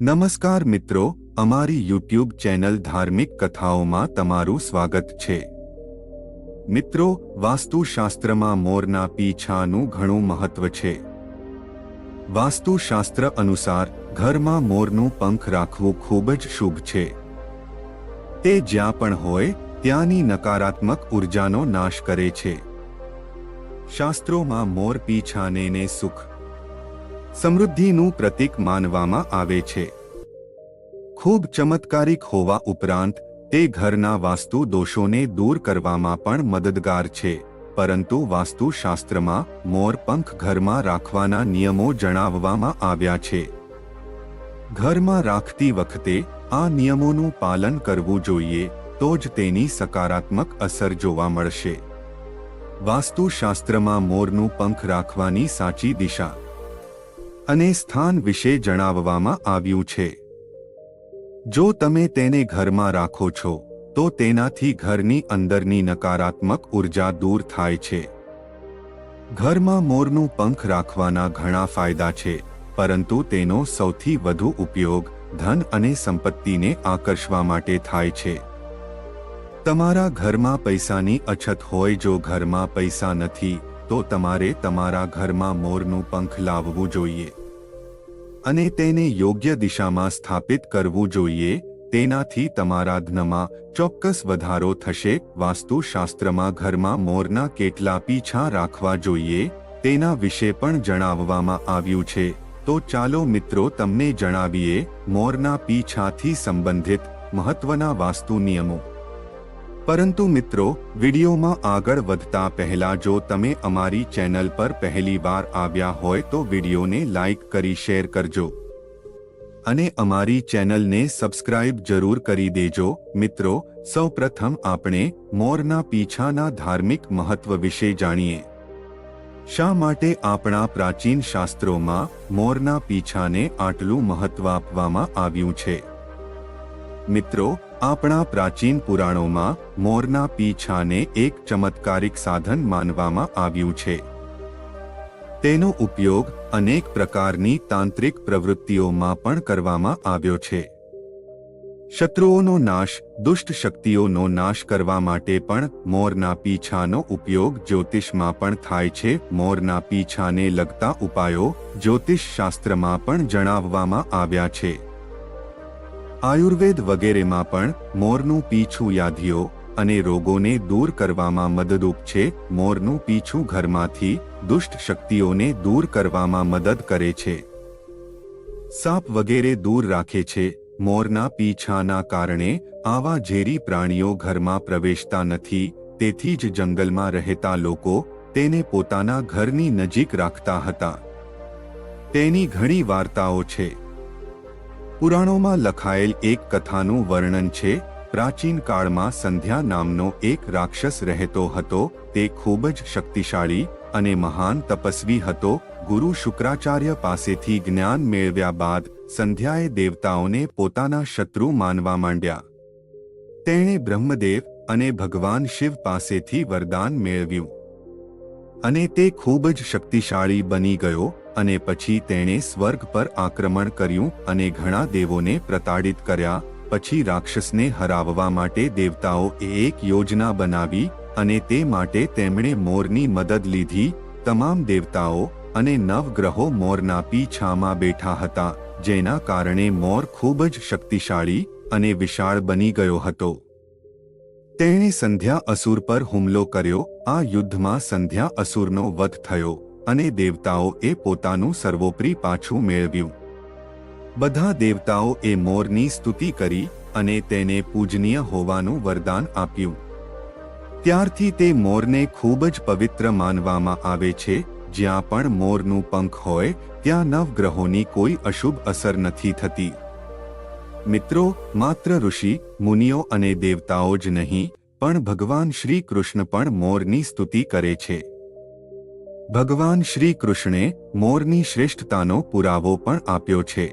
નમસ્કાર મિત્રો, અમારી યુટ્યુબ ચેનલ ધાર્મિક કથાઓમાં તમારું સ્વાગત છે. મિત્રો, વાસ્તુશાસ્ત્રમાં મોરના પીછાનું ઘણું મહત્વ છે. વાસ્તુશાસ્ત્ર અનુસાર, ઘરમાં મોરનું પંખ રાખવું ખૂબ જ શુભ છે. તે જ્યાં પણ હોય, ત્યાંની નકારાત્મક ઉર્જાનો નાશ કરે છે. શાસ્ત્રોમાં મોર પીછાનેને સુખ સમૃદ્ધિનું પ્રતીક માનવામાં આવે છે. ખૂબ ચમત્કારિક હોવા ઉપરાંત, તે ઘરના વાસ્તુ દોષોને દૂર કરવામાં પણ મદદગાર છે, પરંતુ વાસ્તુશાસ્ત્રમાં મોરપંખ ઘરમાં રાખવાના નિયમો જણાવવામાં આવ્યા છે. ઘરમાં રાખતી વખતે આ નિયમોનું પાલન કરવું જોઈએ, તો જ તેની સકારાત્મક અસર જોવા મળશે. વાસ્તુશાસ્ત્રમાં મોરનું પંખ રાખવાની સાચી દિશા અને સ્થાન વિશે જણાવવામાં આવ્યું છે. જો તમે તેને ઘરમાં રાખો છો, તો તેનાથી ઘરની અંદરની નકારાત્મક ઊર્જા દૂર થાય છે. ઘરમાં મોરનું પંખ રાખવાના ઘણા ફાયદા છે, પરંતુ તેનો સૌથી વધુ ઉપયોગ ધન અને સંપત્તિને આકર્ષવા માટે થાય છે. તમારા ઘરમાં પૈસાની અછત હોય જો ઘરમાં પૈસા નથી, તો તમારે તમારા ઘરમાં મોરનું પંખ લાવવું જોઈએ. અને તેને યોગ્ય દિશામાં સ્થાપિત કરવું જોઈએ, તેનાથી તમારા ધનમાં ચોક્કસ વધારો થશે. વાસ્તુશાસ્ત્રમાં ઘરમાં મોરના કેટલા પીછા રાખવા જોઈએ, તેના વિશે પણ જણાવવામાં આવ્યું છે. તો ચાલો મિત્રો તમને જણાવીએ, મોરના પીછાથી સંબંધિત મહત્વના વાસ્તુ નિયમો. પરંતુ મિત્રો, વિડીયોમાં આગળ વધતા પહેલા જો તમે અમારી ચેનલ પર પહેલી વાર આવ્યા હોય તો વિડીયોને લાઇક કરી શેર કરજો. અને અમારી ચેનલને સબસ્ક્રાઇબ જરૂર કરી દેજો. મિત્રો, સૌપ્રથમ આપણે મોરના પીછાના ધાર્મિક મહત્વ વિશે જાણીએ. શા માટે આપણા પ્રાચીન શાસ્ત્રોમાં મોરના પીછાને આટલું મહત્વ આપવામાં આવ્યું છે? મિત્રો આપણા પ્રાચીન પુરાણોમાં મોરના પીછાને એક ચમત્કારિક સાધન માનવામાં આવ્યું છે. તેનો ઉપયોગ અનેક પ્રકારની તાંત્રિક પ્રવૃત્તિઓમાં પણ કરવામાં આવ્યો છે. શત્રુઓનો નાશ, દુષ્ટ શક્તિઓનો નાશ કરવા માટે પણ મોરના પીછાનો ઉપયોગ જ્યોતિષમાં પણ થાય છે. મોરના પીછાને લગતા ઉપાયો જ્યોતિષ શાસ્ત્રમાં પણ જણાવવામાં આવ્યા છે. આયુર્વેદ વગેરેમાં પણ મોરનું પીછું યાદીઓ અને રોગોને દૂર કરવામાં મદદરૂપ છે. મોરનું પીછું ઘરમાંથી દુષ્ટ શક્તિઓને દૂર કરવામાં મદદ કરે છે. સાપ વગેરે દૂર રાખે છે. મોરના પીછાના કારણે આવા ઝેરી પ્રાણીઓ ઘરમાં પ્રવેશતા નથી. તેથી જ જંગલમાં રહેતા લોકો તેને પોતાના ઘરની નજીક રાખતા હતા. તેની ઘણી વાર્તાઓ છે. પુરાણોમાં લખાયેલ એક કથાનું વર્ણન છે, પ્રાચીન કાળમાં સંધ્યા નામનો એક રાક્ષસ રહેતો હતો, તે ખૂબ જ શક્તિશાળી અને મહાન તપસ્વી હતો, ગુરુ શુક્રાચાર્ય પાસેથી જ્ઞાન મેળવ્યા બાદ સંધ્યાએ દેવતાઓને પોતાના શત્રુ માનવા માંડ્યા. તેણે બ્રહ્મદેવ અને ભગવાન શિવ પાસેથી વરદાન મેળવ્યું. અને તે ખૂબ જ શક્તિશાળી બની ગયો અને પછી તેણે સ્વર્ગ પર આક્રમણ કર્યું અને ઘણા દેવોને પ્રતાડિત કર્યા. પછી રાક્ષસને હરાવવા માટે દેવતાઓએ એક યોજના બનાવી અને તે માટે તેમણે મોરની મદદ લીધી. તમામ દેવતાઓ અને નવગ્રહો મોરના પીછામાં બેઠા હતા, જેના કારણે મોર ખૂબ જ શક્તિશાળી અને વિશાળ બની ગયો હતો. તેણે સંધ્યા અસુર પર હુમલો કર્યો. આ યુદ્ધમાં સંધ્યા અસુરનો વધ થયો. અને દેવતાઓએ પોતાનું સર્વોપરી પાછું મેળવ્યું. બધા દેવતાઓએ મોરની સ્તુતિ કરી અને તેને પૂજનીય હોવાનું વરદાન આપ્યું. ત્યારથી તે મોરને ખૂબ જ પવિત્ર માનવામાં આવે છે, જ્યાં પણ મોરનું પંખ હોય, ત્યાં નવગ્રહોની કોઈ અશુભ અસર નથી થતી. મિત્રો, માત્ર ઋષિ, મુનિઓ અને દેવતાઓ જ નહીં, પણ ભગવાન શ્રી કૃષ્ણ પણ મોરની સ્તુતિ કરે છે. ભગવાન શ્રી કૃષ્ણે મોરની શ્રેષ્ઠતાનો પુરાવો પણ આપ્યો છે.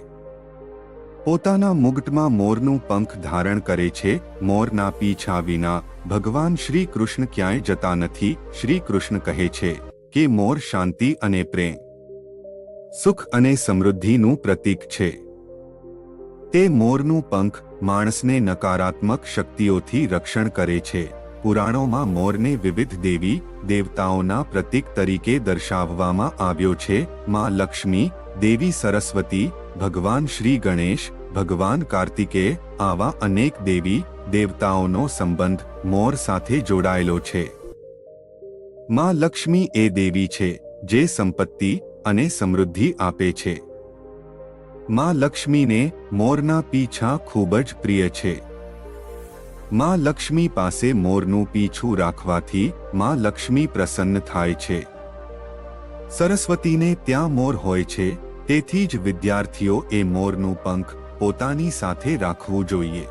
પોતાના મુગટમાં મોરનું પંખ ધારણ કરે છે, મોરના પીછા વિના ભગવાન શ્રી કૃષ્ણ ક્યાંય જતા નથી, શ્રી કૃષ્ણ કહે છે કે મોર શાંતિ અને પ્રેમ, સુખ અને સમૃદ્ધિનું પ્રતીક છે. તે મોરનું પંખ માણસને નકારાત્મક શક્તિઓથી રક્ષણ કરે છે. પુરાણોમાં મોરને વિવિધ દેવી, દેવતાઓના પ્રતીક તરીકે દર્શાવવામાં આવ્યો છે. માં લક્ષ્મી, દેવી સરસ્વતી, ભગવાન શ્રી ગણેશ, ભગવાન કાર્તિકે આવા અનેક દેવી, દેવતાઓનો સંબંધ મોર સાથે જોડાયેલો છે. માં લક્ષ્મી એ દેવી છે, જે સંપત્તિ અને સમૃદ્ધિ આપે છે. માં લક્ષ્મીને મોરના પીછા ખૂબ જ પ્રિય છે. માં લક્ષ્મી પાસે મોરનું પીછું રાખવાથી માં લક્ષ્મી પ્રસન્ન થાય છે. સરસ્વતીને ત્યાં મોર હોય છે, તેથી જ વિદ્યાર્થીઓ એ મોરનું પંખ પોતાની સાથે રાખવું જોઈએ.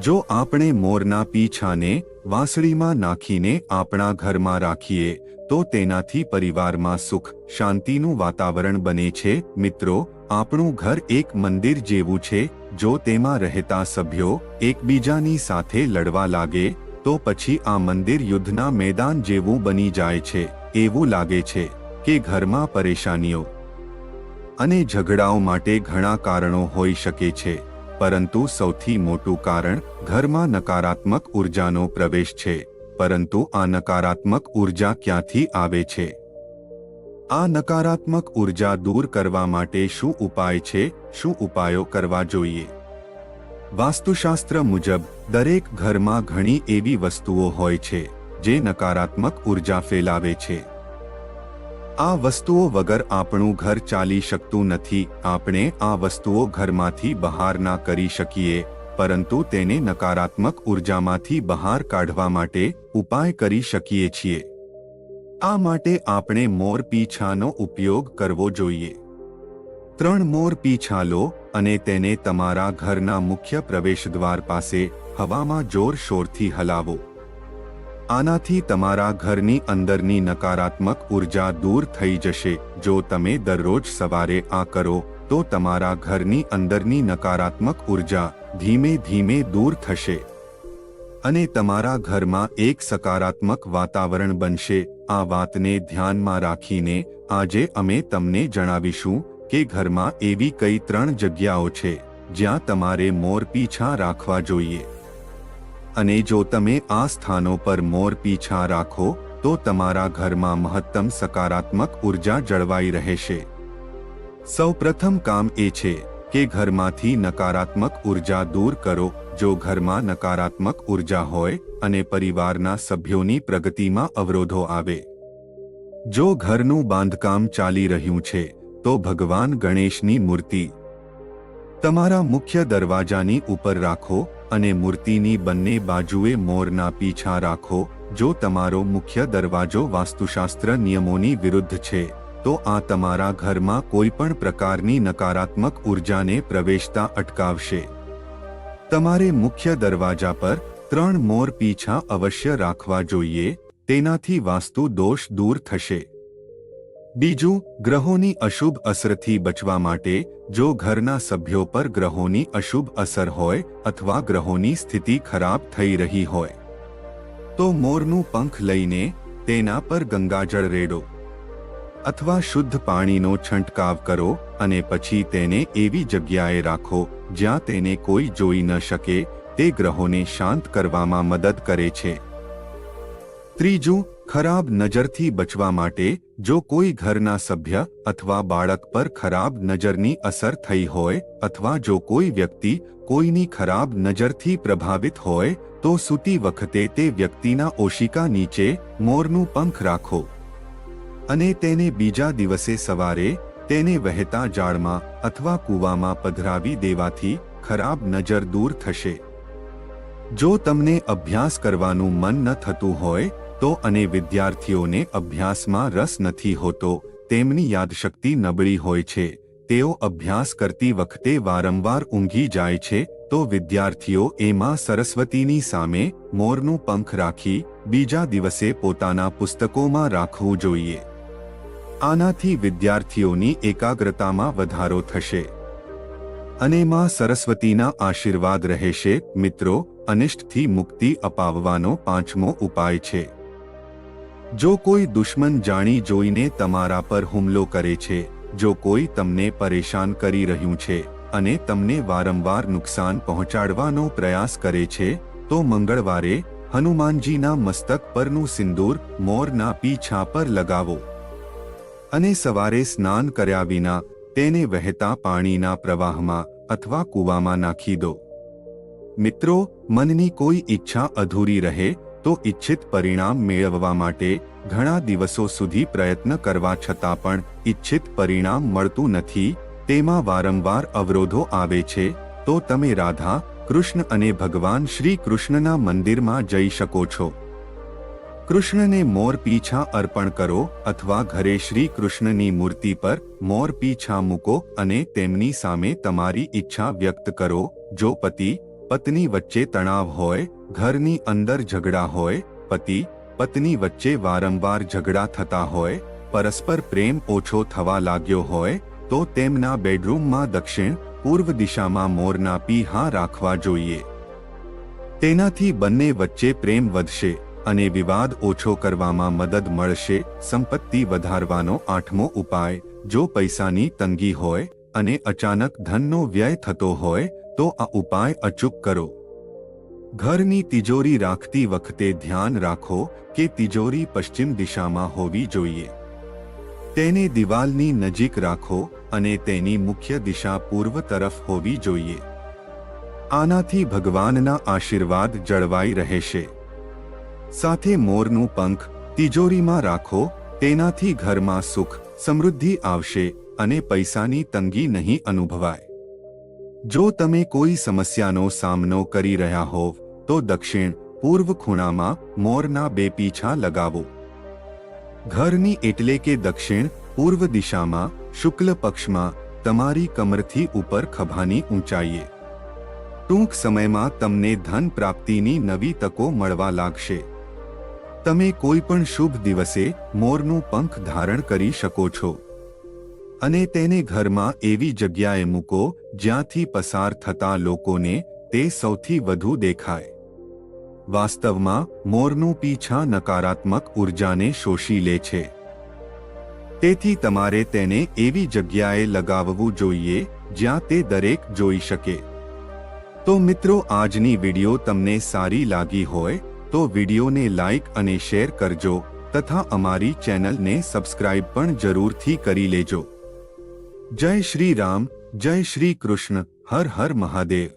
જો આપણે મોરના પીછાને વાંસળીમાં નાખીને આપણા ઘરમાં રાખીએ તો તેનાથી પરિવારમાં સુખ, શાંતિનું વાતાવરણ બને છે. મિત્રો, આપણું ઘર એક મંદિર જેવું છે, જો તેમાં રહેતા સભ્યો એકબીજાની સાથે લડવા લાગે, તો પછી આ મંદિર યુદ્ધના મેદાન જેવું બની જાય છે, એવું લાગે છે, કે ઘરમાં પરેશાનીઓ અને ઝઘડાઓ માટે ઘણા કારણો હોઈ શકે છે. પરંતુ સૌથી મોટું કારણ ઘરમાં નકારાત્મક ઉર્જાનો પ્રવેશ છે. પરંતુ આ નકારાત્મક ઊર્જા ક્યાંથી આવે છે? આ નકારાત્મક ઊર્જા દૂર કરવા માટે શું ઉપાય છે? શું ઉપાયો કરવા જોઈએ? વાસ્તુશાસ્ત્ર મુજબ, દરેક ઘરમાં ઘણી એવી વસ્તુઓ હોય છે, જે નકારાત્મક ઊર્જા ફેલાવે છે. આ વસ્તુઓ વગર આપણું ઘર ચાલી શકતું નથી, આપણે આ વસ્તુઓ ઘરમાંથી બહાર ના કરી શકીએ પરંતુ તેને નકારાત્મક ઉર્જામાંથી બહાર કાઢવા માટે ઉપાય કરી શકીએ છીએ. આ માટે આપણે મોર પીછાનો ઉપયોગ કરવો જોઈએ. ત્રણ મોર પીછા લો અને તેને તમારા ઘરના મુખ્ય પ્રવેશદ્વાર પાસે હવામાં જોરશોરથી હલાવો. આનાથી તમારા ઘરની અંદરની નકારાત્મક ઊર્જા દૂર થઈ જશે, જો તમે દરરોજ સવારે આ કરો તો તમારા ઘરની અંદરની નકારાત્મક ઊર્જા ધીમે ધીમે દૂર થશે. અને તમારા ઘરમાં એક સકારાત્મક વાતાવરણ બનશે. આ વાતને ધ્યાનમાં રાખીને આજે અમે તમને જણાવીશું કે ઘરમાં એવી કઈ ત્રણ જગ્યાઓ છે જ્યાં તમારે મોર પીછા રાખવા જોઈએ. અને જો તમે આ સ્થાનો પર મોર પીછા રાખો, તો તમારા ઘરમાં મહત્તમ સકારાત્મક ઊર્જા જળવાઈ રહેશે. સૌપ્રથમ કામ એ છે કે ઘરમાંથી નકારાત્મક ઊર્જા દૂર કરો. જો ઘરમાં નકારાત્મક ઊર્જા હોય અને પરિવારના સભ્યોની પ્રગતિમાં અવરોધો આવે. જો ઘરનું બાંધકામ ચાલી રહ્યું છે, તો ભગવાન ગણેશની મૂર્તિ. તમારા મુખ્ય દરવાજાની ઉપર રાખો અને મૂર્તિની બંને બાજુએ મોરના પીછા રાખો. જો તમારો મુખ્ય દરવાજો વાસ્તુશાસ્ત્ર નિયમોની વિરુદ્ધ છે તો આ તમારા ઘરમાં કોઈ પણ પ્રકારની નકારાત્મક ઉર્જાને પ્રવેશતા અટકાવશે. તમારે મુખ્ય દરવાજા પર ત્રણ મોર પીછા અવશ્ય રાખવા જોઈએ, તેનાથી વાસ્તુ દોષ દૂર થશે. બીજું, ગ્રહોની અશુભ અસરથી બચવા માટે, જો ઘરના સભ્યો પર ગ્રહોની અશુભ અસર હોય અથવા ગ્રહોની સ્થિતિ ખરાબ થઈ રહી હોય, તો મોરનું પંખ લઈને તેના પર ગંગાજળ રેડો. અથવા શુદ્ધ પાણીનો છંટકાવ કરો અને પછી તેને એવી જગ્યાએ રાખો જ્યાં તેને કોઈ જોઈ ન શકે, તે ગ્રહોને શાંત કરવામાં મદદ કરે છે. ત્રીજું, ખરાબ નજરથી બચવા માટે જો કોઈ ઘરના સભ્ય અથવા બાળક પર ખરાબ નજરની અસર થઈ હોય અથવા જો કોઈ વ્યક્તિ કોઈની ખરાબ નજરથી પ્રભાવિત હોય, તો સૂતી વખતે તે વ્યક્તિના ઓશિકા નીચે મોરનું પંખ રાખો. અને તેને બીજા દિવસે સવારે તેને વહેતા ઝાડમાં અથવા કૂવામાં પધરાવી દેવાથી ખરાબ નજર દૂર થશે. જો તમને અભ્યાસ કરવાનું મન ન થતું હોય, તો અને વિદ્યાર્થીઓને અભ્યાસમાં રસ નથી હોતો, તેમની યાદશક્તિ નબળી હોય છે, તેઓ અભ્યાસ કરતી વખતે વારંવાર ઊંઘી જાય છે, તો વિદ્યાર્થીઓ એમાં સરસ્વતીની સામે મોરનું પંખ રાખી બીજા દિવસે પોતાના પુસ્તકોમાં રાખવું જોઈએ. આનાથી વિદ્યાર્થીઓની એકાગ્રતામાં વધારો થશે. અને માં સરસ્વતીના આશીર્વાદ રહેશે, મિત્રો, અનિષ્ટથી મુક્તિ અપાવવાનો પાંચમો ઉપાય છે. જો કોઈ દુશ્મન જાણી જોઈને તમારા પર હુમલો કરે છે, જો કોઈ તમને પરેશાન કરી રહ્યું છે, અને તમને વારંવાર નુકસાન પહોંચાડવાનો પ્રયાસ કરે છે, તો મંગળવારે હનુમાનજીના મસ્તક પરનું સિંદૂર મોરના પીછા પર લગાવો. અને સવારે સ્નાન કર્યા વિના તેને વહેતા પાણીના પ્રવાહમાં અથવા કૂવામાં નાખી દો. મિત્રો, મનની કોઈ ઈચ્છા અધૂરી રહે તો ઈચ્છિત પરિણામ મેળવવા માટે ઘણા દિવસો સુધી પ્રયત્ન કરવા છતાં પણ ઈચ્છિત પરિણામ મળતું નથી, તેમાં વારંવાર અવરોધો આવે છે, તો તમે રાધા, કૃષ્ણ અને ભગવાન શ્રી કૃષ્ણના મંદિરમાં જઈ શકો છો. કૃષ્ણને મોર પીછા અર્પણ કરો અથવા ઘરે શ્રી કૃષ્ણની મૂર્તિ પર મોર પીછા મૂકો અને તેમની સામે તમારી ઈચ્છા વ્યક્ત કરો. જો પતિ, પત્ની વચ્ચે તણાવ હોય, ઘરની અંદર ઝઘડા હોય, પતિ, પત્ની વચ્ચે વારંવાર ઝઘડા થતા હોય, પરસ્પર પ્રેમ ઓછો થવા લાગ્યો હોય, તો તેમના બેડરૂમમાં દક્ષિણ, પૂર્વ દિશામાં મોરના પીહા રાખવા જોઈએ. તેનાથી બંને વચ્ચે પ્રેમ વધશે. અને વિવાદ ઓછો કરવામાં મદદ મળશે, સંપત્તિ વધારવાનો આઠમો ઉપાય, જો પૈસાની તંગી હોય અને અચાનક ધનનો વ્યય થતો હોય, તો આ ઉપાય અચૂક કરો. ઘરની તિજોરી રાખતી વખતે ધ્યાન રાખો કે તિજોરી પશ્ચિમ દિશામાં હોવી જોઈએ. તેને દિવાલની નજીક રાખો અને તેની મુખ્ય દિશા પૂર્વ તરફ હોવી જોઈએ. આનાથી ભગવાનના આશીર્વાદ જળવાઈ રહેશે. સાથે મોરનું પંખ, તિજોરીમાં રાખો, તેનાથી ઘરમાં સુખ, સમૃદ્ધિ આવશે અને પૈસાની તંગી નહીં અનુભવાય. જો તમે કોઈ સમસ્યાનો સામનો કરી રહ્યા હોવ, તો દક્ષિણ, પૂર્વ ખૂણામાં મોરના બે પીછા લગાવો. ઘરની એટલે કે દક્ષિણ, પૂર્વ દિશામાં શુક્લ પક્ષમાં તમારી કમરથી ઉપર ખભાની ઊંચાઈએ. ટૂંક સમયમાં તમને ધન પ્રાપ્તિની નવી તકો મળવા લાગશે. તમે કોઈ પણ શુભ દિવસે મોરનું પંખ ધારણ કરી શકો છો. અને તેને ઘરમાં એવી જગ્યાએ મૂકો જ્યાંથી પસાર થતા લોકોને તે સૌથી વધુ દેખાય. વાસ્તવમાં, મોરનું પીછા નકારાત્મક ઉર્જાને શોષી લે છે. તેથી તમારે તેને એવી જગ્યાએ લગાવવું જોઈએ જ્યાં તે દરેક જોઈ શકે. તો મિત્રો, આજની વિડિયો તમને સારી લાગી હોય તો વિડીયોને લાઇક અને શેર કરજો તથા અમારી ચેનલને સબસ્ક્રાઇબ પણ જરૂરથી કરી લેજો. જય શ્રી રામ, જય શ્રી કૃષ્ણ, હર હર મહાદેવ.